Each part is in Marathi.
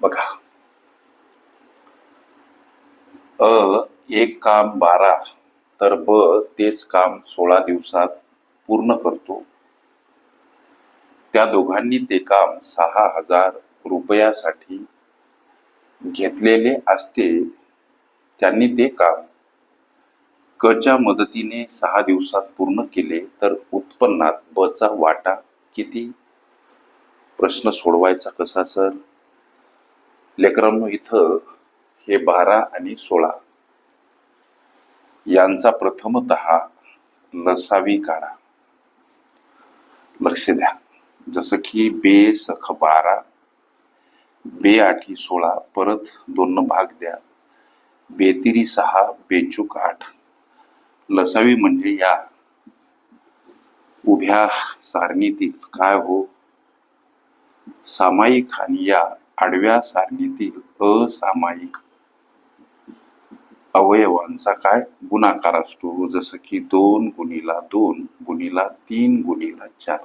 बघा. अ एक काम बारा तर ब तेच काम सोळा दिवसात पूर्ण करतो. त्या दोघांनी ते काम सहा हजार रुपयासाठी घेतलेले असते त्यांनी ते काम कच्या मदतीने सहा दिवसात पूर्ण केले तर उत्पन्नात ब चा वाटा किती? प्रश्न सोडवायचा कसा सर? लेकरांनो इथं हे बारा आणि सोळा. यांचा प्रथमत लसावी काढा. लक्ष द्या. जसं की बे सख बारा बे आठी सोळा परत दोन भाग द्या. बेतिरी सहा बेचूक आठ. लसावी म्हणजे या. उभ्या सारणीतील काय हो? सामायिक आणि या. आडव्या सारणीतील असामायिक अवयवांचा काय गुणाकार असतो? जसं की दोन गुणीला दोन गुणीला तीन गुणीला चार.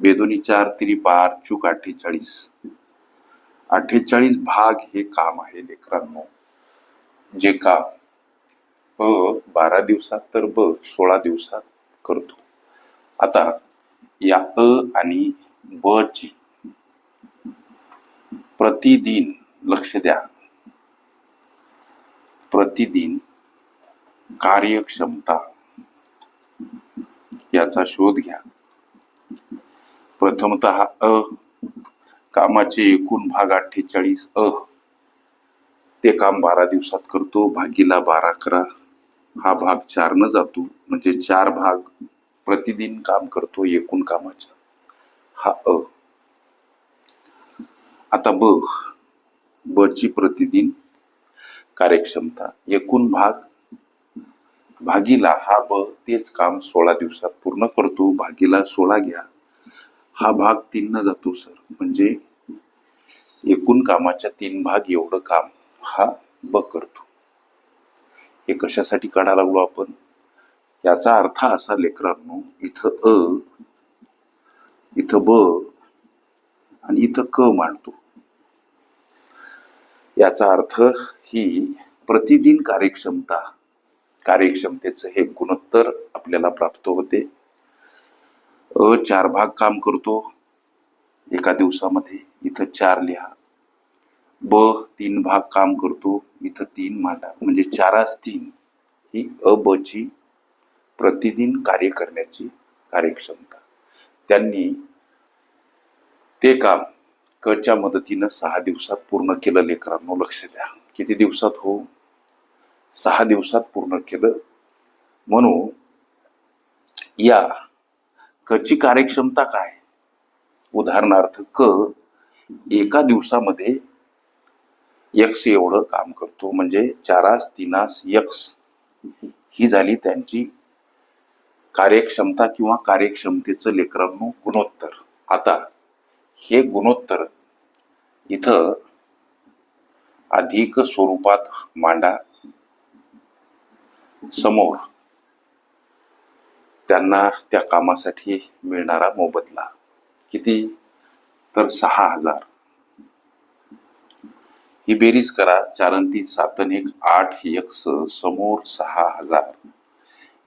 बेदोनी चार तिरी बार चूक अठ्ठेचाळीस. अठ्ठेचाळीस भाग हे काम आहे लेकरांनो. जे काम अ बारा दिवसात तर ब सोळा दिवसात करतो. आता या अ आणि ब ची प्रतिदिन लक्ष द्या. प्रतिदिन कार्यक्षमता याचा शोध घ्या. प्रथमत अ कामाचे एकूण भाग अठ्ठेचाळीस अ. ते काम बारा दिवसात करतो भागीला बारा करा. हा भाग चारनं जातो म्हणजे चार भाग प्रतिदिन काम करतो एकूण कामाचा. हा अ. आता ब ब ची प्रतिदिन कार्यक्षमता एकूण भाग भागीला हा ब तेच काम सोळा दिवसात पूर्ण करतो भागीला सोळा घ्या. हा भाग तीन न जातो सर. म्हणजे एकूण कामाच्या तीन भाग एवढं काम हा ब करतो. हे कशासाठी काढायला लागलो आपण? याचा अर्थ असा लेकरांनो इथं अ इथं ब आणि इथं क मांडतो. याचा अर्थ ही प्रतिदिन कार्यक्षमता. कार्यक्षमतेचं हे गुणोत्तर आपल्याला प्राप्त होते. अ चार भाग काम करतो. एका दिवसामध्ये इथं चार लिहा. ब तीन भाग काम करतो. इथं तीन मांडा. म्हणजे चारास तीन. ही अ ब ची प्रतिदिन कार्य करण्याची कार्यक्षमता. त्यांनी ते काम कच्या मदतीनं सहा दिवसात पूर्ण केलं लेकरांनो लक्ष द्या. किती दिवसात हो? सहा दिवसात पूर्ण केलं. म्हणून या. क ची कार्यक्षमता काय? उदाहरणार्थ क एका दिवसामध्ये यक्स एवढं काम करतो म्हणजे चारास तीनास यक्स. ही झाली त्यांची कार्यक्षमता किंवा कार्यक्षमतेचं लेकरांनो गुणोत्तर. आता हे गुणोत्तर इथं अधिक स्वरूपात मांडा. समोर त्यांना त्या कामासाठी मिळणारा मोबदला किती? तर सहा हजार. ही बेरीज करा. चारंती अन तीन एक आठ यक्स समोर सहा हजार.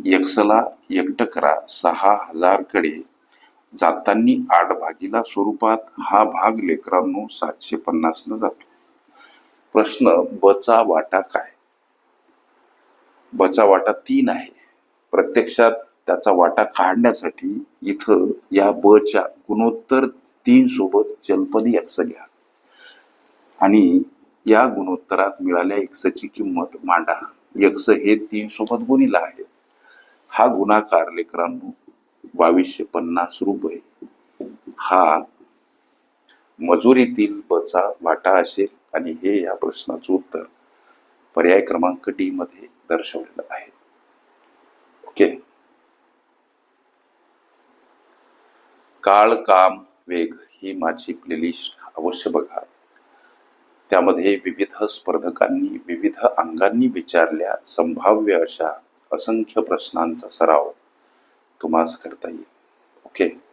यक्सला एकटं करा. सहा हजारकडे. जातानी आठ भागीला स्वरूपात हा भाग लेकरांनो सातशे पन्नास न जातो. प्रश्न बचा वाटा काय? बचा वाटा तीन आहे. प्रत्यक्षात त्याचा वाटा काढण्यासाठी इथं या ब च्या गुणोत्तर तीन सोबत जलपदी यक्स घ्या. आणि या गुणोत्तरात मिळाल्या एक्सची किंमत मांडा. यक्ष हे तीन सोबत गुणिला आहे. हा गुणाकार लेकरांनो बावीसशे पन्नास रुपये. हा मजुरीतील बचा वाटा असेल आणि हे या प्रश्नाचं उत्तर पर्याय क्रमांक डी मध्ये दर्शवलेलं आहे. ओके. काळ काम वेग ही माझी प्लेलिस्ट अवश्य बघा. त्यामध्ये विविध स्पर्धकांनी विविध अंगांनी विचारल्या संभाव्य अशा असंख्य प्रश्नांचा सराव. तुम्हास करता येईल. ओके